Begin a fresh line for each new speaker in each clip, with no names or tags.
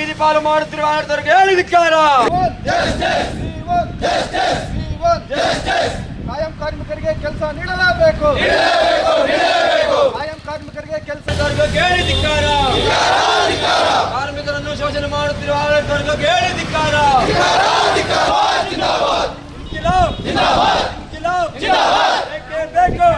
ಬೀದಿ ಪಾಲು ಮಾಡುತ್ತಿರುವ ಆಡಳಿತರಿಗೆ ಹೇಳಿದಕ್ಕಾರ
ಕಾಯಂ ಕಾರ್ಮಿಕರಿಗೆ ಕೆಲಸ ನೀಡಲೇಬೇಕು ಕಾಯಂ ಕಾರ್ಮಿಕರಿಗೆ ಕೆಲಸ
ಹೇಳಿದಿಕ್ಕಾರ ಕಾರ್ಮಿಕರನ್ನು ಶೋಷಣೆ ಮಾಡುತ್ತಿರುವ ಆಡಳಿತವರಿಗೆ ಬೇಕೇ?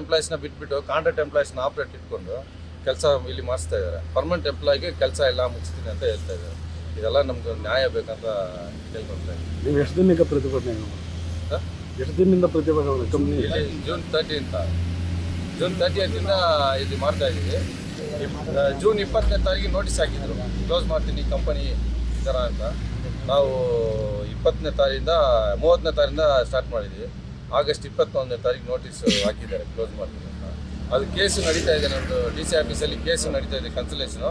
ಎಂಪ್ಲಾಯೀಸ್ನ ಬಿಟ್ಬಿಟ್ಟು ಕಾಂಟ್ರಾಕ್ಟ್ ಎಂಪ್ಲಾಯೀಸ್ನ ಆಪ್ರೇಟ್ ಇಟ್ಕೊಂಡು ಕೆಲಸ ಇಲ್ಲಿ ಮಾಡಿಸ್ತಾ ಇದ್ದಾರೆ. ಪರ್ಮನೆಂಟ್ ಎಂಪ್ಲಾಯ್ಗೆ ಕೆಲಸ ಎಲ್ಲ ಮುಗಿಸ್ತೀನಿ ಅಂತ ಹೇಳ್ತಾ ಇದ್ದಾರೆ. ಇದೆಲ್ಲ ನಮ್ಗೆ ನ್ಯಾಯ ಬೇಕಂತ ಕೇಳ್ಕೊಳ್ತಾ ಇದ್ದೀವಿ
ನೀವು ಎಷ್ಟು ದಿನಕ್ಕೆ ಪ್ರತಿಭಟನೆ? ಎಷ್ಟು ದಿನದಿಂದ ಪ್ರತಿಭಟನೆ ಕಂಪ್ನಿ
ಜೂನ್ ತರ್ಟಿ ಅಂತ ಜೂನ್ ತರ್ಟಿಯಿಂದ ಇಲ್ಲಿ ಮಾಡ್ತಾ ಇದ್ದೀವಿ. ಜೂನ್ ಇಪ್ಪತ್ತನೇ ತಾರೀಕಿಗೆ ನೋಟಿಸ್ ಹಾಕಿದ್ರು. ಕ್ಲೋಸ್ ಮಾಡ್ತೀನಿ ಕಂಪನಿ ಈ ಥರ ಅಂತ. ನಾವು ಇಪ್ಪತ್ತನೇ ತಾರೀಕಿಂದ ಮೂವತ್ತನೇ ತಾರೀಕಿಂದ ಸ್ಟಾರ್ಟ್ ಮಾಡಿದ್ವಿ ಆಗಸ್ಟ್ ಇಪ್ಪತ್ತೊಂದನೇ ತಾರೀಕು ನೋಟಿಸ್ ಹಾಕಿದ್ದಾರೆ ಕ್ಲೋಸ್ ಮಾಡ್ತೀನಿ ಅದು ಕೇಸು ನಡೀತಾ ಇದೆ ನಮ್ಮದು ಡಿ ಸಿ ಆಫೀಸಲ್ಲಿ ಕೇಸು ನಡೀತಾ ಇದೆ ಕನ್ಸಲೇಷನು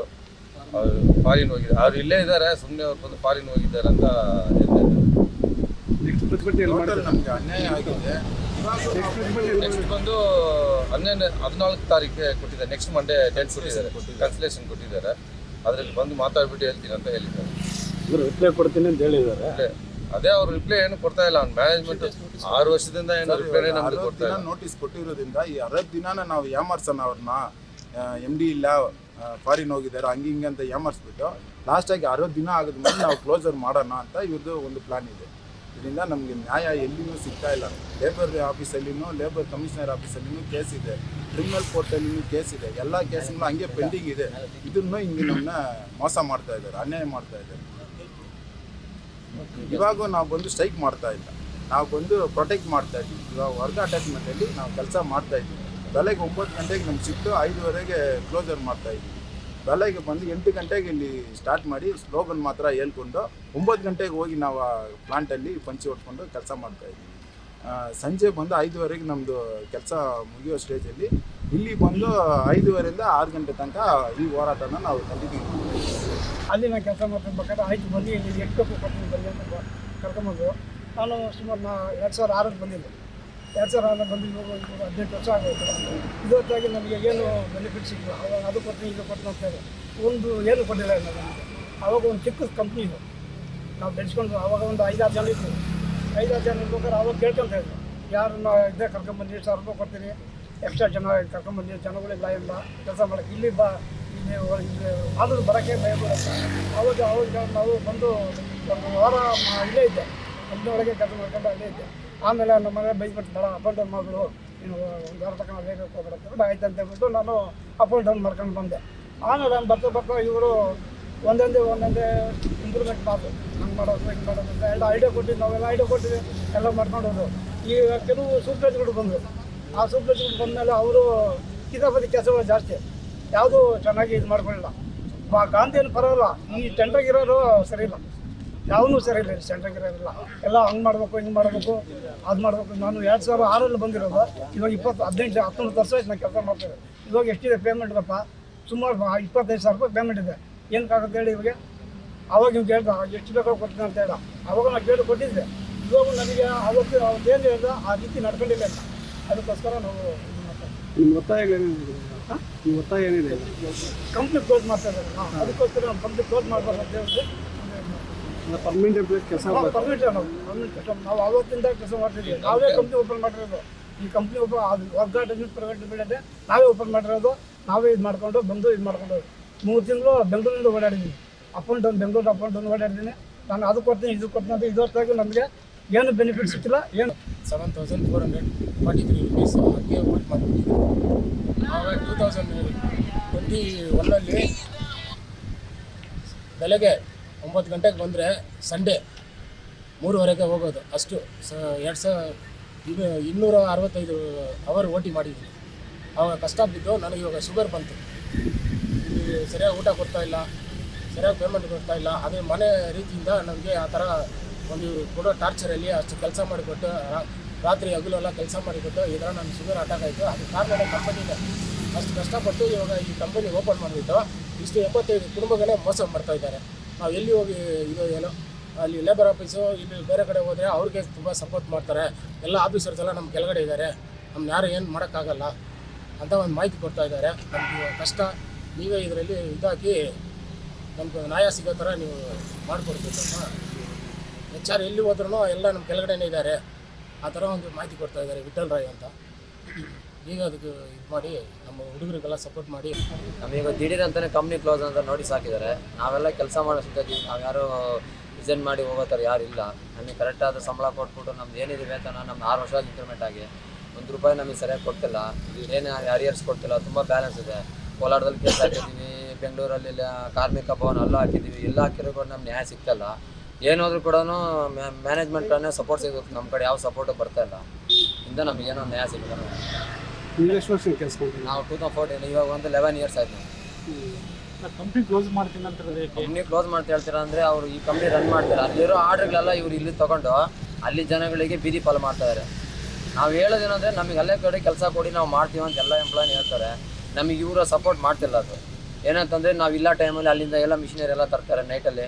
ಅವ್ರು ಫಾರಿನ್ ಹೋಗಿದ್ದಾರೆ. ಅವ್ರು ಇಲ್ಲೇ ಇದ್ದಾರೆ ಸುಮ್ಮನೆ ಅವ್ರು ಬಂದು ಫಾರಿನ್ ಹೋಗಿದ್ದಾರೆ ಅಂತ
ನಮ್ಗೆ ಅನ್ಯಾಯ ಆಗಿದೆ.
ನೆಕ್ಸ್ಟ್ ಬಂದು ಹನ್ನೆರಡು ಹದಿನಾಲ್ಕು ತಾರೀಕು ಕೊಟ್ಟಿದ್ದಾರೆ. ನೆಕ್ಸ್ಟ್ ಮಂಡೇ ಡೇಟ್ ಕೊಟ್ಟಿದ್ದಾರೆ. ಕನ್ಸಲೇಷನ್ ಕೊಟ್ಟಿದ್ದಾರೆ. ಅದರಲ್ಲಿ ಬಂದು ಮಾತಾಡ್ಬಿಟ್ಟು ಹೇಳ್ತೀನಿ ಅಂತ ಹೇಳಿದ್ದಾರೆ.
ಇವರು ರಿಪ್ಲೈ ಕೊಡ್ತೀನಿ ಅಂತ ಹೇಳಿದ್ದಾರೆ.
ಅದೇ ಅದೇ ಅವ್ರು ರಿಪ್ಲೈ ಏನು ಕೊಡ್ತಾ ಇಲ್ಲ. ಅವ್ನು ಮ್ಯಾನೇಜ್ಮೆಂಟ್ ಆರು ವರ್ಷದಿಂದ ಏನು ರಿಪ್ಲೈ ನಮ್ಗೆ ಕೊಡ್ತಾ ಇಲ್ಲ.
ನೋಟಿಸ್ ಕೊಟ್ಟಿರೋದ್ರಿಂದ ಈ ಅರವತ್ತು ದಿನಾನ ನಾವು ಯಾಮಾರ್ಸೋಣ ಅವ್ರನ್ನ? ಎಂ ಡಿ ಇಲ್ಲ. ಫಾರಿನ್ ಹೋಗಿದ್ದಾರೆ, ಹಂಗೆ ಹಿಂಗೆ ಅಂತ ಯಾಮಾರಿಸ್ಬಿಟ್ಟು ಲಾಸ್ಟಾಗಿ ಅರವತ್ತು ದಿನ ಆಗೋದ್ಮೇಲೆ ನಾವು ಕ್ಲೋಸರ್ ಮಾಡೋಣ ಅಂತ ಇವ್ರದ್ದು ಒಂದು ಪ್ಲಾನ್ ಇದೆ. ಇದರಿಂದ ನಮಗೆ ನ್ಯಾಯ ಎಲ್ಲಿನೂ ಸಿಗ್ತಾ ಇಲ್ಲ. ಲೇಬರ್ ಆಫೀಸಲ್ಲಿನೂ ಲೇಬರ್ ಕಮಿಷನರ್ ಆಫೀಸಲ್ಲಿನೂ ಕೇಸ್ ಇದೆ. ಕ್ರಿಮಿನಲ್ ಕೋರ್ಟಲ್ಲಿನೂ ಕೇಸ್ ಇದೆ. ಎಲ್ಲ ಕೇಸ್ಗಳು ಹಂಗೆ ಪೆಂಡಿಂಗ್ ಇದೆ. ಇದನ್ನು ಹಿಂಗೆ ನಮ್ಮನ್ನ ಮೋಸ ಮಾಡ್ತಾ ಇದ್ದಾರೆ, ಅನ್ಯಾಯ ಮಾಡ್ತಾ ಇದ್ದಾರೆ. ಇವಾಗ ನಾವು ಬಂದು ಸ್ಟ್ರೈಕ್ ಮಾಡ್ತಾ ಇಲ್ಲ. ನಾವು ಬಂದು ಪ್ರೊಟೆಕ್ಟ್ ಮಾಡ್ತಾ ಇದ್ದೀವಿ. ಇವಾಗ ವರ್ಗ ಅಟ್ಯಾಚ್ಮೆಂಟಲ್ಲಿ ನಾವು ಕೆಲಸ ಮಾಡ್ತಾ ಇದ್ದೀವಿ. ಬೆಳಗ್ಗೆ ಒಂಬತ್ತು ಗಂಟೆಗೆ ನಮ್ಗೆ ಸಿಕ್ತು ಐದುವರೆಗೆ ಕ್ಲೋಸರ್ ಮಾಡ್ತಾ ಇದ್ದೀವಿ. ಬೆಳಗ್ಗೆ ಬಂದು ಎಂಟು ಗಂಟೆಗೆ ಇಲ್ಲಿ ಸ್ಟಾರ್ಟ್ ಮಾಡಿ ಸ್ಲೋಗನ್ ಮಾತ್ರ ಹೇಳ್ಕೊಂಡು ಒಂಬತ್ತು ಗಂಟೆಗೆ ಹೋಗಿ ನಾವು ಆ ಪ್ಲಾಂಟಲ್ಲಿ ಪಂಚಿ ಹೊಡ್ಕೊಂಡು ಕೆಲಸ ಮಾಡ್ತಾ ಇದ್ದೀವಿ. ಸಂಜೆ ಬಂದು ಐದುವರೆಗೆ ನಮ್ಮದು ಕೆಲಸ ಮುಗಿಯೋ ಸ್ಟೇಜಲ್ಲಿ ಇಲ್ಲಿ ಬಂದು ಐದುವರೆಯಿಂದ ಆರು ಗಂಟೆ ತನಕ ಈ ಹೋರಾಟನ ನಾವು ಕಂಟಿನ್ಯೂ
ಅಲ್ಲಿ ನಾವು ಕೆಲಸ ಮಾಡ್ತಿರ್ಬೇಕಾದ್ರೆ ಆಯ್ತು ಬಂದು ಇಲ್ಲಿ ಕರ್ಕೊಂಬಂದು ನಾನು ಸುಮಾರು ನಾ ಎರಡು ಸಾವಿರದ ಆರಕ್ಕೆ ಬಂದಿದ್ದೆ. ಸಾವಿರ ಆರಲ್ಲಿ ಬಂದು ಇವಾಗ ಇವಾಗ ಹದಿನೆಂಟು ವರ್ಷ ಆಗೋಯ್ತು. ಇದೊತ್ತಾಗಿ ನಮಗೆ ಏನು ಬೆನಿಫಿಟ್ ಸಿಗ್ತದೆ ಅವಾಗ ಅದು ಕೊಟ್ಟು ಇದು ಕೊಟ್ಟರು ಅಂತೇಳಿ ಒಂದು ಏನು ಕೊಟ್ಟಿಲ್ಲ ನಮಗೆ. ಅವಾಗ ಒಂದು ಚಿಕ್ಕ ಕಂಪ್ನಿ ಇದು. ನಾವು ಬೆಳೆಸ್ಕೊಂಡು ಆವಾಗ ಒಂದು ಐದಾರು ಜನ ಇತ್ತು ಐದಾರು ಜನ ಇರ್ಬೇಕಾದ್ರೆ ಅವಾಗ ಕೇಳ್ಕೊಂತ ಇದ್ರು. ಯಾರು ನಾವು ಇದೇ ಕರ್ಕೊಂಬಂದು ಸಾವಿರ ರೂಪಾಯಿ ಕೊಡ್ತೀನಿ. ಎಕ್ಸ್ಟ್ರಾ ಜನ ಜನಗಳಿಗೆ ಜನಗಳಿಲ್ಲ ಇಲ್ಲ ಕೆಲಸ ಮಾಡೋಕ್ಕೆ. ಇಲ್ಲಿ ಬಾ, ಇಲ್ಲಿ ಇಲ್ಲಿ ಆದರೂ ಬರೋಕ್ಕೆ ಭಯ ಬರುತ್ತೆ ಅವಾಗ ಅವಾಗ ನಾವು ಬಂದು ಒಂದು ವಾರ ಇಲ್ಲೇ ಇದ್ದೆ. ಕಂಪ್ನಿ ಒಳಗೆ ಕೆಲಸ ಮಾಡ್ಕೊಂಡು ಅಲ್ಲೇ ಇದ್ದೆ. ಆಮೇಲೆ ನಮ್ಮ ಮನೆ ಬೈಸ್ಬಿಟ್ಟು ಬೇಡ ಅಪ್ ಡೌನ್ ಮಗಳು ನೀನು ಒಂದು ವಾರ ತಕ್ಕ ಬೇಗ ಹೋಗ್ಬಿಡುತ್ತೆ ಆಯ್ತು ಅಂತ ಹೇಳ್ಬಿಟ್ಟು ನಾನು ಅಪ್ ಆ್ಯಂಡ್ ಡೌನ್ ಮಾಡ್ಕೊಂಡು ಬಂದೆ. ಆಮೇಲೆ ನಾನು ಬರ್ತಾ ಬರ್ತಾ ಇವರು ಒಂದೊಂದೇ ಒಂದೊಂದೇ ಇಂಪ್ರೂವ್ಮೆಂಟ್ ಮಾತು ಹಂಗೆ ಮಾಡೋದು, ಹಿಂಗೆ ಮಾಡೋದು ಅಂತ ಎಲ್ಲ ಐಡಿಯಾ ಕೊಟ್ಟಿದ್ದು, ನಾವೆಲ್ಲ ಐಡಿಯಾ ಕೊಟ್ಟಿದ್ವಿ ಎಲ್ಲ ಮಾಡ್ಕೊಂಡು ಹೋದ್ರು ಈಗ ಕೆಲವು ಸೂಪ್ರೇಜ್ಗಳು ಬಂದರು. ಆ ಸೂಪ್ರೇಜ್ಗಳು ಬಂದಮೇಲೆ ಅವರು ಕಿತಾಪತಿ ಕೆಲಸಗಳು ಜಾಸ್ತಿ. ಯಾವುದೂ ಚೆನ್ನಾಗಿ ಇದು ಮಾಡ್ಕೊಳ್ಳಿಲ್ಲ ಬಾ ಗಾಂಧಿಯನ್ನು ಪರವಲ್ಲ ಈ ಟೆಂಟ್ರಾಗಿರೋರು ಸರಿ ಇಲ್ಲ. ಯಾವನೂ ಸರಿ ಇಲ್ಲ ಸೆಂಟ್ರಾಗಿರೋರಿಲ್ಲ ಎಲ್ಲ. ಹಂಗೆ ಮಾಡಬೇಕು ಹಿಂಗೆ ಮಾಡಬೇಕು ಅದು ಮಾಡಬೇಕು. ನಾನು ಎರಡು ಸಾವಿರ ಆರಲ್ಲಿ ಬಂದಿರೋದು. ಇವಾಗ ಇಪ್ಪತ್ತು ಹದಿನೆಂಟು ಹತ್ತೊಂಬತ್ತು ವರ್ಷ ಆಯ್ತು ನಾನು ಕೆಲಸ ಮಾಡ್ತಾರೆ ಇವಾಗ ಎಷ್ಟಿದೆ ಪೇಮೆಂಟ್ ದಪ್ಪ? ಸುಮಾರು ಇಪ್ಪತ್ತೈದು ಸಾವಿರ ರೂಪಾಯಿ ಪೇಮೆಂಟ್ ಇದೆ. ಏನಕ್ಕಾಗುತ್ತೆ ಹೇಳಿ ಇವಾಗ? ಅವಾಗ ನೀವು ಕೇಳ್ದ ಎಷ್ಟು ಬೇಕಾದ್ರೂ ಕೊಡ್ತೀನಿ ಅಂತ ಹೇಳ. ಅವಾಗ ನಾನು ಕೇಳಿ ಕೊಟ್ಟಿದ್ದೆ. ಇವಾಗ ನನಗೆ ಅವತ್ತು ಅವತ್ತೇನು ಹೇಳ್ದ? ಆ ರೀತಿ ನಡ್ಕೊಂಡಿಲ್ಲ ಅಂತ ಅದಕ್ಕೋಸ್ಕರ ನಾವು.
ನಿಮ್ಮ ಒತ್ತಾಯ ಏನಿದೆ?
ಕಂಪ್ನಿ ಕ್ಲೋಸ್ ಮಾಡ್ತಾ ಇದ್ದಾರೆ. ಅದಕ್ಕೋಸ್ಕರ ನಾನು ಕಂಪ್ನಿ ಕ್ಲೋಸ್ ಮಾಡಬಾರ್ದು ಅಂತ ಹೇಳಿದ್ರೆ
ಪರ್ಮನೆಂಟ್ ಎಂಪ್ಲಾಯ್ ಕೆಲಸ
ನಾವು ಪರ್ಮಿಟ್ ಕೆಲಸ ನಾವು ಅವತ್ತಿಂದ ಕೆಲಸ ಮಾಡ್ತಿದ್ದೀವಿ. ನಾವೇ ಕಂಪ್ನಿ ಓಪನ್ ಮಾಡಿರೋದು. ಈ ಕಂಪ್ನಿ ಓಪನ್ ಅದು ವರ್ಗ ಪ್ರೈವೇಟ್ ಬಿಡದೆ ನಾವೇ ಓಪನ್ ಮಾಡಿರೋದು. ನಾವೇ ಇದು ಮಾಡ್ಕೊಂಡು ಬಂದು ಇದು ಮಾಡ್ಕೊಂಡು ಮೂರು ತಿಂಗಳು ಬೆಂಗಳೂರಿಂದ ಓಡಾಡಿದ್ದೀನಿ. Up and down Bengaluru up and down ಓಡಾಡಿದ್ದೀನಿ. ನಾನು ಅದು ಕೊಡ್ತೀನಿ ಇದು ಕೊಡ್ತೀನಿ ಅಂತ ಇದೊತ್ತಾಗಿ ನಮಗೆ ಏನು ಬೆನಿಫಿಟ್ ಸಿಕ್ಕಿಲ್ಲ ಏನು
seven thousand four hundred forty three rupees ಹಾಗೆ ಓಟ್ ಮಾಡಿಬಿಟ್ಟಿದ್ವಿ ಆವಾಗ ಟೂ ತೌಸಂಡ್ ಟ್ವೆಂಟಿ ಒನ್ನಲ್ಲಿ ಬೆಳಗ್ಗೆ ಒಂಬತ್ತು ಗಂಟೆಗೆ ಬಂದರೆ ಸಂಡೇ, ಮೂರುವರೆಗೆ ಹೋಗೋದು. ಅಷ್ಟು ಸ, ಎರಡು ಸಾವಿರ ಇನ್ನೂರ ಅರವತ್ತೈದು ಅವರ್ ಓಟಿ ಮಾಡಿದ್ದೀನಿ. ಅವಾಗ ಕಷ್ಟ ಬಿದ್ದು ನನಗೆ ಇವಾಗ ಶುಗರ್ ಬಂತು. ಇಲ್ಲಿ ಸರಿಯಾಗಿ ಊಟ ಕೊಡ್ತಾ ಇಲ್ಲ, ಸರಿಯಾಗಿ ಪೇಮೆಂಟ್ ಕೊಡ್ತಾ ಇಲ್ಲ. ಅದೇ ಮನೆ ರೀತಿಯಿಂದ ನನಗೆ ಆ ಥರ ಒಂದು ಕೊಡೋ ಟಾರ್ಚರಲ್ಲಿ ಅಷ್ಟು ಕೆಲಸ ಮಾಡಿಕೊಟ್ಟು ರಾತ್ರಿ ಹಗಲೆಲ್ಲ ಕೆಲಸ ಮಾಡಿಕೊಟ್ಟು ಥರ ನನ್ನ ಶುಗರ್ ಅಟ್ಯಾಕ್ ಆಯಿತು. ಅದು ಕಾರಣ ಕಂಪನಿಗೆ ಅಷ್ಟು ಕಷ್ಟಪಟ್ಟು ಇವಾಗ ಈ ಕಂಪನಿ ಓಪನ್ ಮಾಡಿಬಿಟ್ಟು ಇಷ್ಟು ಎಪ್ಪತ್ತೈದು ಕುಟುಂಬಗಳೇ ಮೋಸ ಮಾಡ್ತಾ ಇದ್ದಾರೆ. ನಾವು ಎಲ್ಲಿ ಹೋಗಿ ಇದು ಏನೋ, ಅಲ್ಲಿ ಲೇಬರ್ ಆಫೀಸು ಇಲ್ಲಿ ಬೇರೆ ಕಡೆ ಹೋದರೆ ಅವ್ರಿಗೆ ತುಂಬ ಸಪೋರ್ಟ್ ಮಾಡ್ತಾರೆ. ಎಲ್ಲ ಆಫೀಸರ್ಸ್ ಎಲ್ಲ ನಮ್ಮ ಕೆಳಗಡೆ ಇದ್ದಾರೆ. ನಮ್ಮ ಯಾರು ಏನು ಮಾಡೋಕ್ಕಾಗಲ್ಲ ಅಂತ ಒಂದು ಮಾಹಿತಿ ಕೊಡ್ತಾ ಇದ್ದಾರೆ. ನಮಗೆ ಕಷ್ಟ. ನೀವೇ ಇದರಲ್ಲಿ ಇದಾಕಿ ನಮ್ಗೆ ನ್ಯಾಯ ಸಿಗೋ ಥರ ನೀವು ಮಾಡಿಕೊಡ್ಬೇಕು ಅಂತ ಎಚ್ ಆರ್ ಎಲ್ಲಿ ಹೋದ್ರೂ ಎಲ್ಲ ನಮ್ಮ ಕೆಳಗಡೆನೇ ಇದ್ದಾರೆ. ಆ ಥರ ಒಂದು ಮಾಹಿತಿ ಕೊಡ್ತಾ ಇದ್ದಾರೆ ವಿಠಲ್ ರಾಯ್ ಅಂತ. ಈಗ ಅದಕ್ಕೆ ಇದು ಮಾಡಿ, ನಮ್ಮ ಹುಡುಗರಿಗೆಲ್ಲ ಸಪೋರ್ಟ್ ಮಾಡಿ.
ನಮಗೀಗ ದಿಢೀರ್ ಅಂತಾನೆ ಕಂಪ್ನಿ ಕ್ಲೋಸ್ ಅಂತ ನೋಟಿಸ್ ಹಾಕಿದ್ದಾರೆ. ನಾವೆಲ್ಲ ಕೆಲಸ ಮಾಡೋ ನಾವ್ಯಾರು ನಾವು ಯಾರು ರಿಸೈನ್ ಮಾಡಿ ಹೋಗೋ ಥರ ಯಾರು ಇಲ್ಲ. ನಮಗೆ ಕರೆಕ್ಟಾದ ಸಂಬಳ ಕೊಟ್ಬಿಟ್ಟು ನಮ್ದು ಏನಿದೆ ವೇತನ ನಮ್ಮ ಆರು ವರ್ಷ ಇಂಕ್ರಿಮೆಂಟ್ ಆಗಿ ಒಂದು ರೂಪಾಯಿ ನಮಗೆ ಸರಿಯಾಗಿ ಕೊಡ್ತಿಲ್ಲ. ಏನು ಅರಿಯರ್ಸ್ ಕೊಡ್ತಿಲ್ಲ, ತುಂಬ ಬ್ಯಾಲೆನ್ಸ್ ಇದೆ. ಕೋಲಾರದಲ್ಲಿ ಕೆಲಸ ಹಾಕಿದ್ದೀನಿ, ಬೆಂಗಳೂರಲ್ಲಿ ಕಾರ್ಮಿಕ ಭವನ ಅಲ್ಲೂ ಹಾಕಿದ್ದೀವಿ, ಎಲ್ಲ ಹಾಕಿರೋ ಕೂಡ ನಮ್ಗೆ ನ್ಯಾಯ ಸಿಗ್ತಲ್ಲ. ಏನಾದರೂ ಕೂಡ ಮ್ಯಾನೇಜ್ಮೆಂಟನ್ನೇ ಸಪೋರ್ಟ್ ಸಿಗುತ್ತೆ. ನಮ್ಮ ಕಡೆ ಯಾವ ಸಪೋರ್ಟು ಬರ್ತಾ ಇಲ್ಲ. ಇಂದ ನಮಗೇನೋ ನ್ಯಾಯ ಸಿಗ್ತಲ್ಲ
ನೀವು ಎಷ್ಟು ವರ್ಷ ಕೆಲಸ ಮಾಡ್ತೀವಿ
ನಾವು ಟೂ ತೌಸಂಡ್ ಫೋರ್ಟೀನ್ ಇವಾಗ ಒಂದು ಲೆವೆನ್ ಇಯರ್ಸ್ ಆಯ್ತು.
ಕಂಪ್ನಿ ಕ್ಲೋಸ್ ಮಾಡ್ತೀನಿ ಅಂತ
ಕಂಪ್ನಿ ಕ್ಲೋಸ್ ಮಾಡ್ತಾ ಹೇಳ್ತೀರಾ ಅಂದ್ರೆ ಅವರು ಈ ಕಂಪ್ನಿ ರನ್ ಮಾಡ್ತಾರೆ. ಅಲ್ಲಿರೋ ಆರ್ಡರ್ಗಳೆಲ್ಲ ಇವ್ರು ಇಲ್ಲಿ ತೊಗೊಂಡು ಅಲ್ಲಿ ಜನಗಳಿಗೆ ಬೀದಿ ಪಾಲು ಮಾಡ್ತಾಯಿದ್ದಾರೆ ನಾವು ಹೇಳೋದೇನಂದ್ರೆ ನಮಗೆ ಅಲ್ಲೇ ಕಡೆ ಕೆಲಸ ಕೊಡಿ ನಾವು ಮಾಡ್ತೀವಿ ಅಂತ ಎಲ್ಲ ಎಂಪ್ಲಾಯ್ನ ಹೇಳ್ತಾರೆ. ನಮಗೆ ಇವರು ಸಪೋರ್ಟ್ ಮಾಡ್ತಿಲ್ಲ ಅದು. ಏನಂತಂದ್ರೆ ನಾವು ಇಲ್ಲ ಟೈಮಲ್ಲಿ ಅಲ್ಲಿಂದ ಎಲ್ಲ ಮಿಷಿನರಿ ಎಲ್ಲ ತರ್ತಾರೆ ನೈಟಲ್ಲಿ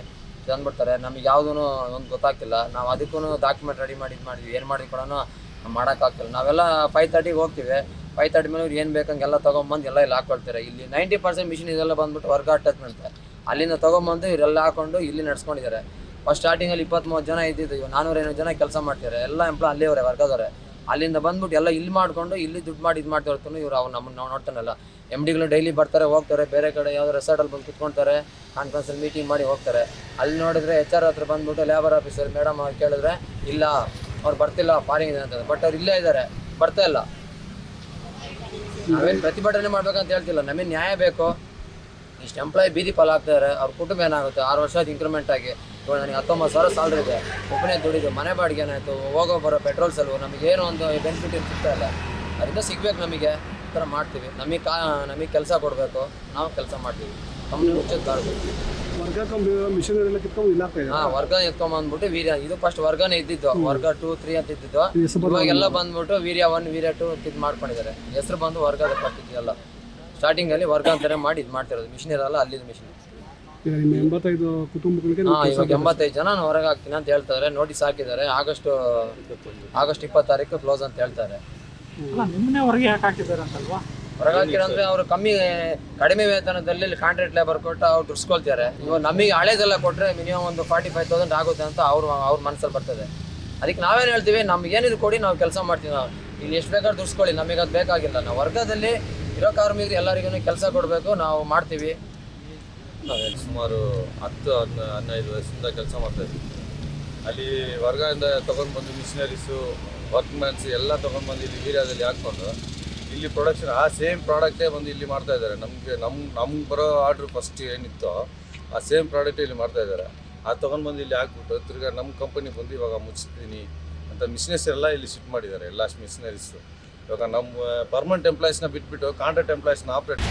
ತಂದ್ಬಿಡ್ತಾರೆ. ನಮಗೆ ಯಾವುದೂ ಒಂದು ಗೊತ್ತಾಗ್ತಿಲ್ಲ. ನಾವು ಅದಕ್ಕೂ ಡಾಕ್ಯುಮೆಂಟ್ ರೆಡಿ ಮಾಡಿ ಇದು ಮಾಡಿದ್ವಿ. ಏನು ಮಾಡಿ ಕೂಡ ಮಾಡೋಕ್ಕಾಗ್ತಿಲ್ಲ ನಾವೆಲ್ಲ ಫೈವ್ ತರ್ಟಿಗೆ ಹೋಗ್ತೀವಿ. ತರ್ಟಿ ಮೇಲೆ ಇವ್ರು ಏನು ಬೇಕಂಗೆಲ್ಲ ತೊಗೊಂಬಂದು ಎಲ್ಲ ಇಲ್ಲಿ ಹಾಕೊಳ್ತಾರೆ. ಇಲ್ಲಿ ನೈಂಟಿ ಪರ್ಸೆಂಟ್ ಮಿಷಿನ್ ಇದೆಲ್ಲ ಬಂದ್ಬಿಟ್ಟು ವರ್ಕ್ ಅಟ್ಯಾಚ್ಮೆಂಟ್ ಅಲ್ಲಿಂದ ತೊಗೊಂಬಂದು ಇವರೆಲ್ಲ ಹಾಕೊಂಡು ಇಲ್ಲಿ ನಡ್ಸ್ಕೊಂಡಿದ್ದಾರೆ. ಫಸ್ಟ್ ಸ್ಟಾರ್ಟಿಂಗಲ್ಲಿ ಇಪ್ಪತ್ತ್ಮೂವತ್ತು ಜನ ಇದ್ದಿದ್ದು, ಇವಾಗ ನಾನೂರ ಐನೂರು ಜನ ಕೆಲಸ ಮಾಡ್ತಾರೆ ಎಲ್ಲ ಎಂಪ್ಲಾಯ್ ವರ್ಕ್ ವರ್ಗದವ್ರೆ ಅಲ್ಲಿಂದ ಬಂದ್ಬಿಟ್ಟು ಎಲ್ಲ ಇಲ್ಲಿ ಮಾಡ್ಕೊಂಡು, ಇಲ್ಲಿ ದುಡ್ಡು ಮಾಡಿ ಇದು ಮಾಡ್ತಾ ಇರ್ತಾನೆ ಇವ್ರು ಅವ್ರು ನಮ್ಮನ್ನು ನಾವು ನೋಡ್ತಾನಲ್ಲ. ಎಂ ಡಿಗಳು ಡೈಲಿ ಬರ್ತಾರೆ, ಹೋಗ್ತಾರೆ, ಬೇರೆ ಕಡೆ ಯಾವುದೋ ರೆಸಾರ್ಟಲ್ಲಿ ಬಂದು ಕುತ್ಕೊಳ್ತಾರೆ ಕಾನ್ಫರೆನ್ಸಲ್ಲಿ ಮೀಟಿಂಗ್ ಮಾಡಿ ಹೋಗ್ತಾರೆ. ಅಲ್ಲಿ ನೋಡಿದ್ರೆ ಎಚ್ ಆರ್ ಹತ್ರ ಬಂದ್ಬಿಟ್ಟು ಲೇಬರ್ ಆಫೀಸರ್ ಮೇಡಮ್ ಅವ್ರು ಕೇಳಿದ್ರೆ, ಇಲ್ಲ, ಅವ್ರು ಬರ್ತಿಲ್ಲ ಫಾರಿನ್ ಇದೆ ಅಂತ ಬಟ್ ಅವ್ರು ಇಲ್ಲೇ ಇದ್ದಾರೆ, ಬರ್ತಾ ಇಲ್ಲ. ನಾವೇನು ಪ್ರತಿಭಟನೆ ಮಾಡ್ಬೇಕಂತ ಹೇಳ್ತಿಲ್ಲ. ನಮಗೆ ನ್ಯಾಯ ಬೇಕು. ಇಷ್ಟು ಎಂಪ್ಲಾಯ್ ಬೀದಿ ಪಾಲಾಗ್ತಾರೆ ಅವ್ರ ಕುಟುಂಬ ಏನಾಗುತ್ತೆ? ಆರು ವರ್ಷ ಇಂಕ್ರಿಮೆಂಟ್ ಆಗಿ. ಇವಾಗ ನನಗೆ ಹತ್ತೊಂಬತ್ತು ಸಾವಿರ ಸ್ಯಾಲ್ರಿ ಇದೆ. ಒಬ್ಬನೇ ದುಡಿದು ಮನೆ ಬಾಡಿಗೆ ಏನಾಯಿತು? ಹೋಗೋ ಬರೋ ಪೆಟ್ರೋಲ್ ಸಲ್ವು ಏನೋ ಒಂದು ಬೆನಿಫಿಟ್ ಇಲ್ಲ. ಅದರಿಂದ ಸಿಗ್ಬೇಕು ನಮಗೆ. ಈ ಥರ ಮಾಡ್ತೀವಿ. ನಮಗೆ ಕಾ ನಮಗೆ ಕೆಲಸ ಕೊಡಬೇಕು. ನಾವು ಕೆಲಸ ಮಾಡ್ತೀವಿ. ಕಂಪ್ನಿ ಮುಚ್ಚೋದು
ವರ್ಗ ಕಂಪ್ನಿ ಮಿಷನರಿ ಎಲ್ಲ ಕಿತ್ಕೊಂಡು ಇಲ್ಲ ಇದೆ.
ಹಾಂ ವರ್ಗ ಎತ್ಕೊಂಬಂದ್ಬಿಟ್ಟು ವೀರ್ಯ ಇದು ಫಸ್ಟ್ ವರ್ಗನೇ ಇದ್ದಿದ್ದು. ವರ್ಗ ಟೂ ತ್ರೀ ಅಂತ ಇದ್ದಿದ್ದು. ಇವಾಗೆಲ್ಲ ಬಂದ್ಬಿಟ್ಟು ವೀರ್ಯ ಒನ್ ವೀರ್ಯ ಅಂತ ಇದು ಮಾಡ್ಕೊಂಡಿದ್ದಾರೆ. ಹೆಸರು ಬಂದು ವರ್ಗದ ಕೊಟ್ಟಿದ್ಯಲ್ಲ ಸ್ಟಾರ್ಟಿಂಗ್ ಅಲ್ಲಿ ವರ್ಗ ಅಂತಾನೆ ಮಾಡಿ ಇದು ಮಾಡ್ತಿರೋದು. ಮಿಷಿನ್ ಇರಲ್ಲ ಅಲ್ಲಿದ್ದು ಮಿಷಿನ್
ಈಗ ನಿಮ್ಮ ಎಂಬತ್ತೈದು ಕುಟುಂಬಗಳಿಗೆ
ಹಾ ಇವಾಗ ಎಂಬತ್ತೈದು ಜನ ನಾನು ಹೊರಗೆ ಹಾಕ್ತೀನಿ ಅಂತ ಹೇಳ್ತಾರೆ. ನೋಟಿಸ್ ಹಾಕಿದ್ದಾರೆ. ಆಗಸ್ಟ್ ಆಗಸ್ಟ್ ಇಪ್ಪತ್ತಾರೀಕು ಕ್ಲೋಸ್ ಅಂತ ಹೇಳ್ತಾರೆ.
ನಿಮ್ಮನ್ನೇ ಹೊರಗೆ ಯಾಕೆ ಹಾಕಿದ್ದಾರೆ ಅಂತಲ್ವಾ?
ಹೊರಗೆ ಹಾಕಿರಂದ್ರೆ ಅವರು ಕಮ್ಮಿ ಕಡಿಮೆ ವೇತನದಲ್ಲಿ ಕಾಂಟ್ರಾಕ್ಟ್ ಲೇಬರ್ ಕೊಟ್ಟು ಅವ್ರು ದುಡ್ಸ್ಕೊಳ್ತಾರೆ. ಇವಾಗ ನಮಗೆ ಹಳೇದೆಲ್ಲ ಕೊಟ್ಟರೆ ಮಿನಿಮಮ್ ಒಂದು ಫಾರ್ಟಿ ಫೈವ್ ತೌಸಂಡ್ ಆಗುತ್ತೆ ಅಂತ ಅವ್ರು ಅವ್ರ ಮನಸ್ಸಲ್ಲಿ ಬರ್ತದೆ. ಅದಕ್ಕೆ ನಾವೇನು ಹೇಳ್ತೀವಿ ನಮ್ಗೆ ಏನಿದ್ರು ಕೊಡಿ ನಾವು ಕೆಲಸ ಮಾಡ್ತೀವಿ ನಾವು. ಇಲ್ಲಿ ಎಷ್ಟು ಬೇಕಾದ್ರೂ ದುಡ್ಸ್ಕೊಳ್ಳಿ ನಮಗೆ ಅದು ಬೇಕಾಗಿಲ್ಲ. ನಾವು ವರ್ಗದಲ್ಲಿ ಇರೋ ಕಾರ್ಮಿಕರು ಎಲ್ಲರಿಗೂ ಕೆಲಸ ಕೊಡಬೇಕು ನಾವು ಮಾಡ್ತೀವಿ.
ಸುಮಾರು ಹತ್ತು ಹನ್ನ ಹದಿನೈದು ವರ್ಷದಿಂದ ಕೆಲಸ ಮಾಡ್ತಾ ಇದ್ವಿ ಅಲ್ಲಿ ವರ್ಗದಿಂದ ತೊಗೊಂಡು ಬಂದು ಮಿಷಿನರೀಸು ವರ್ಕ್ಮ್ಯಾನ್ಸ್ ಎಲ್ಲ ತೊಗೊಂಡು ಬಂದು ಇಲ್ಲಿ ಏರಿಯಾದಲ್ಲಿ ಹಾಕ್ಕೊಂಡು ಇಲ್ಲಿ ಪ್ರೊಡಕ್ಷನ್ ಆ ಸೇಮ್ ಪ್ರಾಡಕ್ಟೇ ಬಂದು ಇಲ್ಲಿ ಮಾಡ್ತಾ ಇದ್ದಾರೆ. ನಮಗೆ ನಮ್ಮ ನಮ್ಗೆ ಬರೋ ಆರ್ಡ್ರ್ ಫಸ್ಟ್ ಏನಿತ್ತೋ ಆ ಸೇಮ್ ಪ್ರಾಡಕ್ಟ್ ಇಲ್ಲಿ ಮಾಡ್ತಾ ಇದ್ದಾರೆ. ಅದು ತೊಗೊಂಡು ಬಂದು ಇಲ್ಲಿ ಹಾಕ್ಬಿಟ್ಟು ತಿರ್ಗಾ ನಮ್ಮ ಕಂಪನಿ ಬಂದು ಇವಾಗ ಮುಚ್ಚಿಸ್ತೀನಿ ಅಂತ ಮಿಷಿನರೀಸ್ ಎಲ್ಲ ಇಲ್ಲಿ ಶಿಫ್ಟ್ ಮಾಡಿದ್ದಾರೆ, ಎಲ್ಲ ಮಿಷಿನರೀಸು ಇವಾಗ ನಮ್ಮ ಪರ್ಮನೆಂಟ್ ಎಂಪ್ಲಾಯೀಸ್ನ ಬಿಟ್ಬಿಟ್ಟು ಕಾಂಟ್ರಾಕ್ಟ್ ಎಂಪ್ಲಾಯೀಸ್ನ ಆಪ್ರೇಟ್